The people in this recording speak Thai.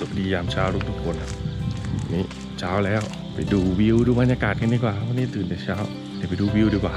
สวัสดียามเช้าทุกๆคนครับนี่เช้าแล้วไปดูวิวดูบรรยากาศกันดีกว่าวันนี้ตื่นแต่เช้าเดี๋ยวไปดูวิวดีกว่า